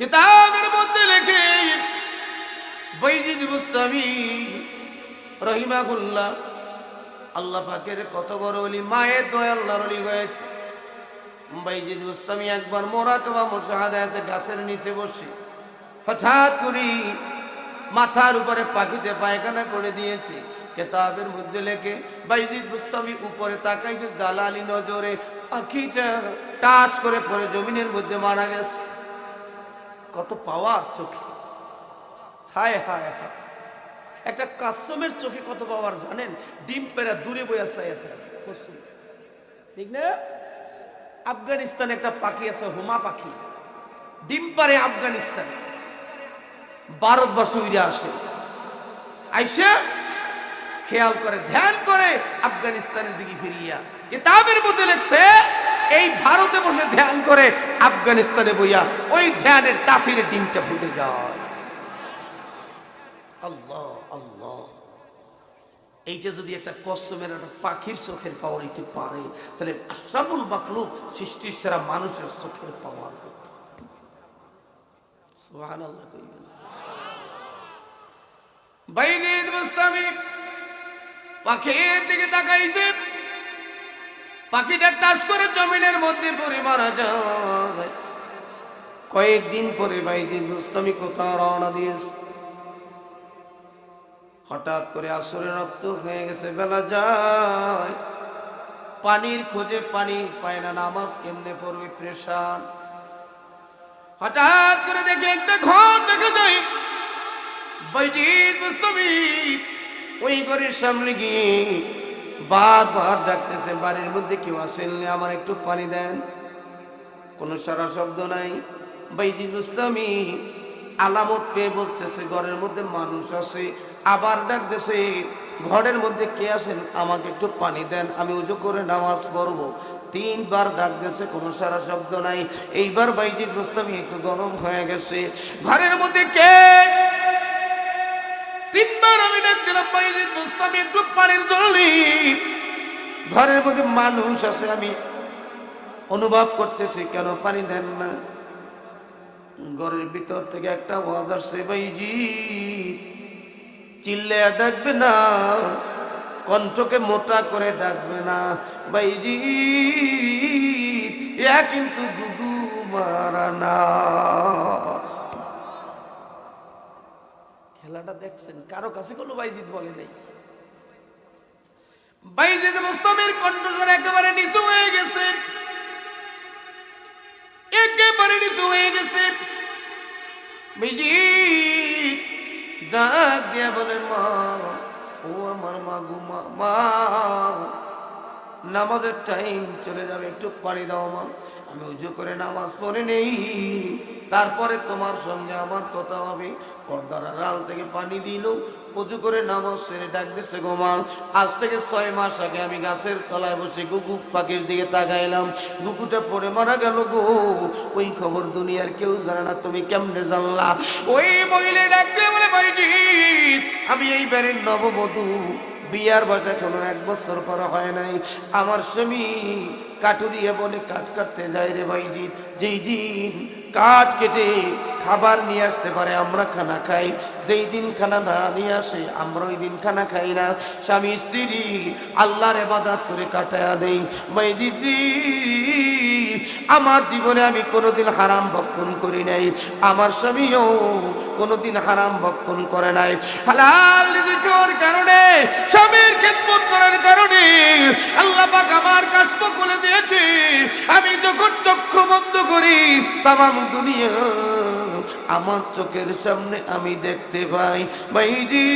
কিতাবের মধ্যে লেখে বৈজিদ বুস্তামি, রহিমাহুল্লাহ, আল্লাহ পাকের কত বড় অলি, মায়ের দয় আল্লাহর অলি হয়েছে। বাইজিদ বুস্তামি একবার মোরা মোরাকবা মোশাহাদা আছে, গাছের নিচে বসে, হঠাৎ করি মাথার উপরে পাখিতে পায়খানা করে দিয়েছে। কেতাবের মধ্যে লেখে বাইজিদ বুস্তামি উপরে তাকাইছে জালালি নজরে পাখিটা টাস করে পরে জমিনের মধ্যে মারা গেছে। কত পাওয়ার চোখে। হায় হায় হায়। একটা কাসমের চোখে কত পাওয়ার জানেন? ডিম পেরা দূরে বই কসম। ঠিক না? আফগানিস্তানে একটা পাখি আছে, হুমা পাখি। ডিম পারে আফগানিস্তানে। ভারতবর্ষ উড়ে আসে। আইসে খেয়াল করে, ধ্যান করে আফগানিস্তানের দিকে ফিরিয়া। কিতাবের মধ্যে লেখছে এই ভারতে বসে ধ্যান করে আফগানিস্তানে বইয়া ওই ধ্যানের তাসিরে ডিমটা ফুটে যায়। আল্লাহ আল্লাহ। এইটা যদি একটা কসমের একটা পাখির চোখের পাওয়ার এইটা পারে, তাহলে আশরাফুল মাকলুক সৃষ্টির সেরা মানুষের চোখের পাওয়ার কথা। সুবহানাল্লাহ কইবেন। বাইজিদ মুস্তামি পাখির দিকে তাকাইছে। পাখিটা টাস করে জমিনের মধ্যে পড়ে মারা যায়। কয়েকদিন পরে বাইজিদ মুস্তামি কোথাও রওনা দিয়েছে। হঠাৎ করে আসরে রক্ত হয়ে গেছে, বেলা যায়। পানির খোঁজে পানি পায় না, নামাজ কেমনে পড়বে প্রেশান। হঠাৎ করে দেখে একটা ঘর দেখা যায়। বাইজিদ মুস্তামি ওই ঘরের সামনে গিয়ে বারবার ডাকতেছে, বাড়ির মধ্যে কেউ আসেননি আমার একটু পানি দেন। কোনো সারা শব্দ নাই। বাইজি বুঝতামি আলামত পেয়ে বসতেছে, ঘরের মধ্যে মানুষ আসে, আবার ডাকতেছে, ঘরের মধ্যে কে আসেন, আমাকে একটু পানি দেন, আমি উজু করে নামাজ পড়ব। তিনবার ডাক দিয়েছে কোনো সারা শব্দ নাই। এইবার বাইজিৎ বুঝতামি একটু গরম হয়ে গেছে। ঘরের মধ্যে কে ঘরের মধ্যে মানুষ আছে, আমি অনুভব করতেছি, কেন পানি দেন না? ঘরের ভিতর থেকে একটা আওয়াজ আসছে বাইজি চিল্লে ডাকবে না, কণ্ঠকে মোটা করে ডাকবে না। বাইজি ইয়া কিন্তু গুগু মারা না। খেলাটা দেখছেন, কারও কাছে কোনো বাইজিৎ বলে নাই। বাইজিৎ মুস্তমের কণ্ঠস্বর একেবারে নিচু হয়ে গেছে। একেবারে নিচু হয়ে গেছে। বিজি ডাক দিয়া বলে মা, ও আমার মা গো মা। নামাজের টাইম চলে যাবে, একটু পানি দাও মা। আমি উজু করে নামাজ পড়ে নেই। তারপরে তোমার সঙ্গে আমার কথা হবে। পর্দার আড়াল থেকে পানি দিল। উজু করে নামাজ সেরে ডাক দিছে, গো মা, আজ থেকে ছয় মাস আগে আমি গাছের তলায় বসে গুকু পাখির দিকে তাকাইলাম। গুকুটা পড়ে মারা গেল গো। ওই খবর দুনিয়ার কেউ জানে না, তুমি কেমনে জানলা? ওই মহিলা ডাক দিয়ে বলে, বাড়িটি, আমি এই বাড়ির নববধূ। বিয়ার বসে কোনো এক বছর পর হয় নাই। আমার স্বামী কাটুরিয়ে বলে, কাঠ কাটতে যায় রে ভাইজি। যেই দিন কাঠ কেটে খাবার নিয়ে আসতে পারে, আমরা খানা খাই। যেই দিন খানা না নিয়ে আসে, আমরা ওই দিন খানা খাই না। স্বামী, স্ত্রী আল্লাহর এবাদাত করে কাটায়া দেই। মাইজিদ আমার জীবনে আমি কোনোদিন হারাম ভক্ষণ করি নাই। আমার স্বামীও কোনোদিন হারাম ভক্ষণ করে নাই। হালাল রিজিকের কারণে, স্বামীর খেদমত করার কারণে আল্লাহ পাক আমার কাশ্ম খুলে দিয়েছে আমি যখন চক্ষু বন্ধ করি, তামাম দুনিয়া আমার চোখের সামনে আমি দেখতে পাই। বাইজি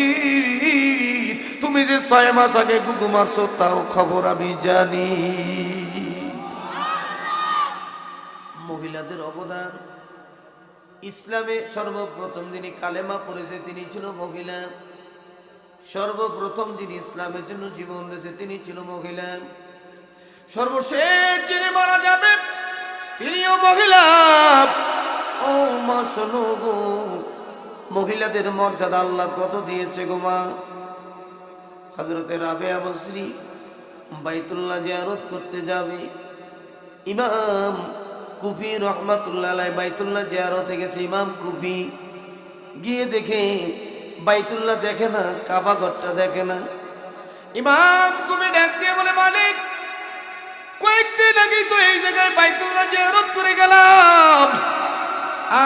তুমি যে ছয় মাস আগে গুগু মারছো, তাও খবর আমি জানি। মহিলাদের অবদান। ইসলামে সর্বপ্রথম যিনি কালেমা পড়েছে, তিনি ছিল মহিলা। সর্বপ্রথম যিনি ইসলামের জন্য জীবন দিয়েছে, তিনি ছিল মহিলা। সর্বশেষ যিনি মারা যাবে, তিনিও মহিলা। ও মা, শোনো গো, মহিলাদের মর্যাদা আল্লাহ কত দিয়েছে গো মা? হজরতের রাবে আবশ্রী বাইতুল্লাহ জিয়ারত করতে যাবে। ইমাম কুফি রহমাতুল্লাহ বাইতুল্লাহ জিয়ারতে গেছে, ইমাম কুফি। গিয়ে দেখে বাইতুল্লাহ দেখে না, কাবা ঘরটা দেখে না। ইমাম তুমি ডাক দিয়ে বলে, মালিক কয়েকদিন আগে তো এই জায়গায় বাইতুল্লাহ জিয়ারত করে গেলাম।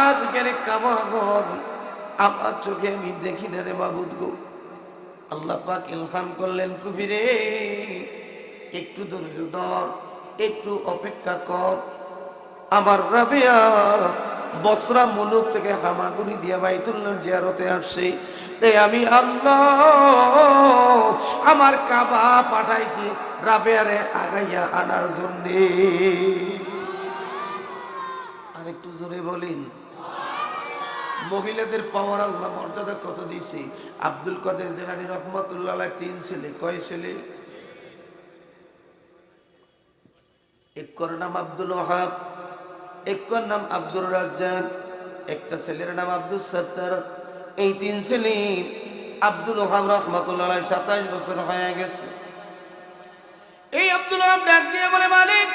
আজ গেলে কাবা ঘর। আমার চোখে আমি দেখি না রে বাবুদ গো। আল্লাহ পাক ইলহাম করলেন কুবিরে একটু ধৈর্য ধর, একটু অপেক্ষা কর। আমার রাবিয়া বসরা মুলুক থেকে হামাগুড়ি দিয়া বাইতুল্লাহ জিয়ারতে আসছে। তাই আমি আল্লাহ, আমার কাবা পাঠাইছি রাবেয়ারে আগাইয়া আনার জন্যে। আর একটু জোরে বলিন। মহিলাদের পাওয়ার আল্লাহ মর্যাদা কত দিয়েছে আব্দুল কাদের জেলানি রহমতুল্লাহ তিন ছেলে, কয় ছেলে? একর নাম আব্দুল ওহাব একর নাম আব্দুর রাজ্জাক, একটা ছেলের নাম আব্দুল সত্তর। এই তিন ছেলে আব্দুল ওহাব রহমতুল্লাহ সাতাশ বছর হয়ে গেছে। এই আব্দুল ওহাব ডাক দিয়ে বলে, মালিক,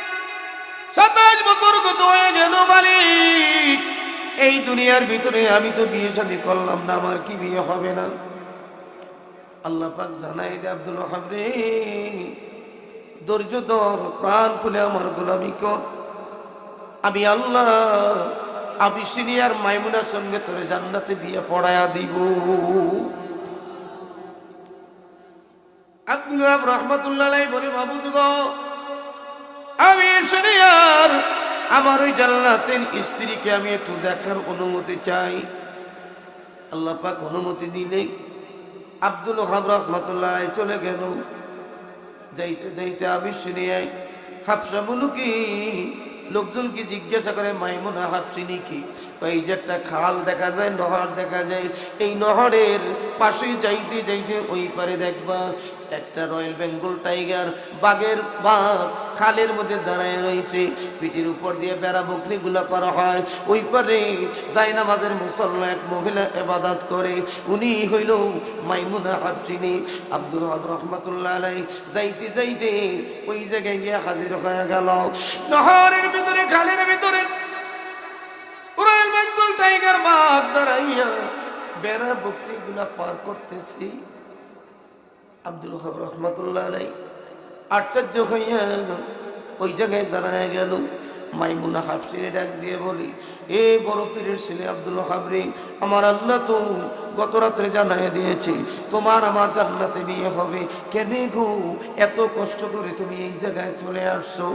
সাতাশ বছর কত হয়ে গেল মালিক, এই দুনিয়ার ভিতরে আমি তো বিয়ে শাদী করলাম না, আমার কি বিয়ে হবে না? আল্লাহ পাক জানাই রে আব্দুল ওহাব রে, ধৈর্য ধর, প্রাণ খুলে আমার গোলামি কর। আমি আল্লাহ, আমি সিনিয়র মাইমুনার সঙ্গে তোরে জান্নাতে বিয়ে পড়ায়া দিব। আব্দুল ওহাব রহমতুল্লাহ বলে বাবুদ আমি সিনিয়র আমার ওই জান্নাতের স্ত্রীকে আমি একটু দেখার অনুমতি চাই। আল্লাহ পাক অনুমতি দিলে আব্দুল ওহাব রহমতুল্লাহ চলে গেল। যাইতে যাইতে শুনে আই হাফসা কি লোকজনকে জিজ্ঞাসা করে, মাইমুনা হাফসিনি কি? এই যে একটা খাল দেখা যায়, নহর দেখা যায়। এই নহরের পাশে যাইতে যাইতে ওই পারে দেখবা একটা রয়্যাল বেঙ্গল টাইগার বাঘের বাঘ খালের মধ্যে দাঁড়ায় রয়েছে। পিঠের উপর দিয়ে বেড়া বকরি গুলা পারা হয়। ওই পারে জাইনামাজের মুসল্লা এক মহিলা এবাদাত করে। উনি হইল মাইমুনা হাফসিনি আব্দুল হক রহমতুল্লাহ আলাই যাইতে যাইতে ওই জায়গায় গিয়ে হাজির হয়ে গেল। নহরের ভিতরে, খালের ভিতরে রয়্যাল বেঙ্গল টাইগার বাঘ দাঁড়াইয়া বেড়া বকরি গুলা পার করতেছি। আব্দুল হক রহমতুল্লাহ নাই আশ্চর্য হইয়া ওই জায়গায় দাঁড়ায় গেল। মাইমুনা হাফসিনে ডাক দিয়ে বলি, এ বড় পীরের ছেলে আব্দুল হাবরি আমার আল্লাহ তো গত রাত্রে জানাই দিয়েছি, তোমার আমার জান্নাতে বিয়ে হবে। কেন গো, এত কষ্ট করে তুমি এই জায়গায় চলে আসছো?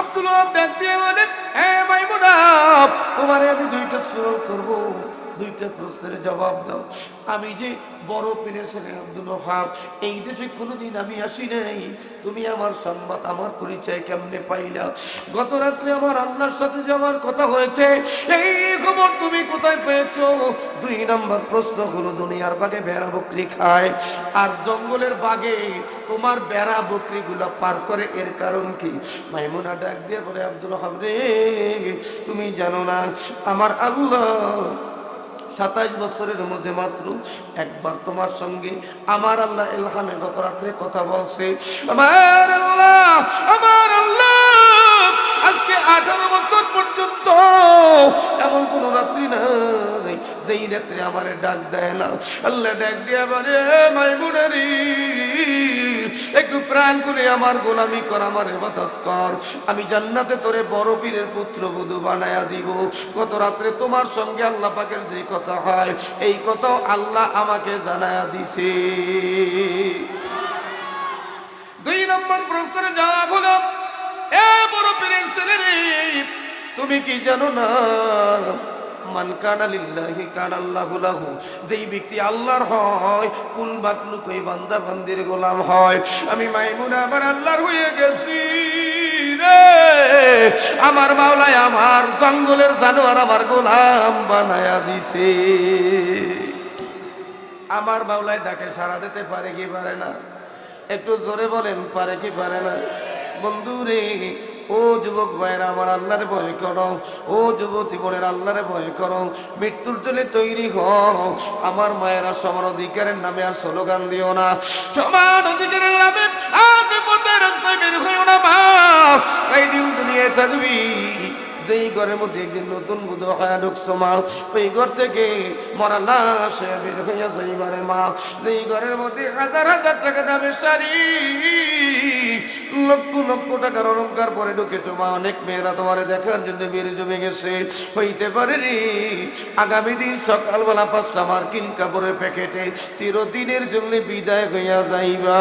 আব্দুল হাব ডাক দিয়ে বলে হ্যাঁ মাইমুনা তোমারে আমি দুইটা সুরল করব। দুইটা প্রশ্নের জবাব দাও। আমি যে বড় পীরের ছেলে আব্দুল হাব এই দেশে কোনোদিন আমি আসি নাই। তুমি আমার সংবাদ আমার পরিচয় কেমনে পাইলা? গত রাত্রে আমার আল্লাহর সাথে যাওয়ার কথা হয়েছে, এই খবর তুমি কোথায় পেয়েছ? দুই নম্বর প্রশ্ন হলো, দুনিয়ার বাগে বেড়া বকরি খায় আর জঙ্গলের বাগে তোমার বেড়া বকরি গুলো পার করে, এর কারণ কি? মাইমুনা ডাক দিয়ে বলে, আব্দুল হাব রে, তুমি জানো না, আমার আল্লাহ সাতাইশ বছরের মধ্যে মাত্র একবার তোমার সঙ্গে আমার আল্লাহ এলহামে গত রাত্রে কথা বলছে। আমার আল্লাহ আমার আল্লাহ। আজকে আঠারো বছর পর্যন্ত এমন কোন রাত্রি নাই, যেই রাত্রে আমার ডাক দেয় না। আল্লাহ ডাক দিয়ে বলে মাইমুনারি, একটু প্রাণ করে আমার গোলামি কর, আমার ইবাদত কর। আমি জান্নাতে তোরে বড় পীরের পুত্র, বধূ বানায়া দিব। গত রাত্রে তোমার সঙ্গে আল্লাহ পাকের যে কথা হয়, এই কথা আল্লাহ আমাকে জানায়া দিছে। দুই নম্বর প্রশ্নের জবাব হলো পীরের ছেলে রে। তুমি কি জানো না? মান লাহু। যেই ব্যক্তি হয় গোলাম হয়। আমি আমার হয়ে গেছি আমার মাওলায় আমার জঙ্গলের জানোয়ার আমার গোলাম বানায়া দিছে। আমার মাওলায় ডাকে সারা দিতে পারে কি পারে না? একটু জোরে বলেন, পারে কি পারে না? বন্ধু রে ও যুবক ভাইয়েরা, আমার আল্লাহর ভয় করো। ও যুবতী বোনের আল্লাহরে ভয় করো। মৃত্যুর জন্য তৈরি হও। আমার মায়েরা সমান অধিকারের নামে আর স্লোগান দিও না। সমান অধিকারের নামে আপনি পথে রাস্তায় বের হইও না বাপ এই দিন দুনিয়ায় থাকবি। যেই ঘরের মধ্যে একদিন নতুন বুধ হয়ে ঢুকছো, মা। ওই ঘর থেকে মরা লাশ বের হইয়া যাইবারে, মা। যেই ঘরের মধ্যে হাজার হাজার টাকা দামের শাড়ি লক্ষ লক্ষ টাকার অলঙ্কার পরে ঢুকেছো। মা, অনেক মেয়েরা তোমার দেখার জন্য বেড়ে জমে গেছে। হইতে পারেনি। আগামী দিন সকালবেলা পাঁচটা মার্কিন কাপড়ের প্যাকেটে চিরদিনের জন্য বিদায় হইয়া যাইবা।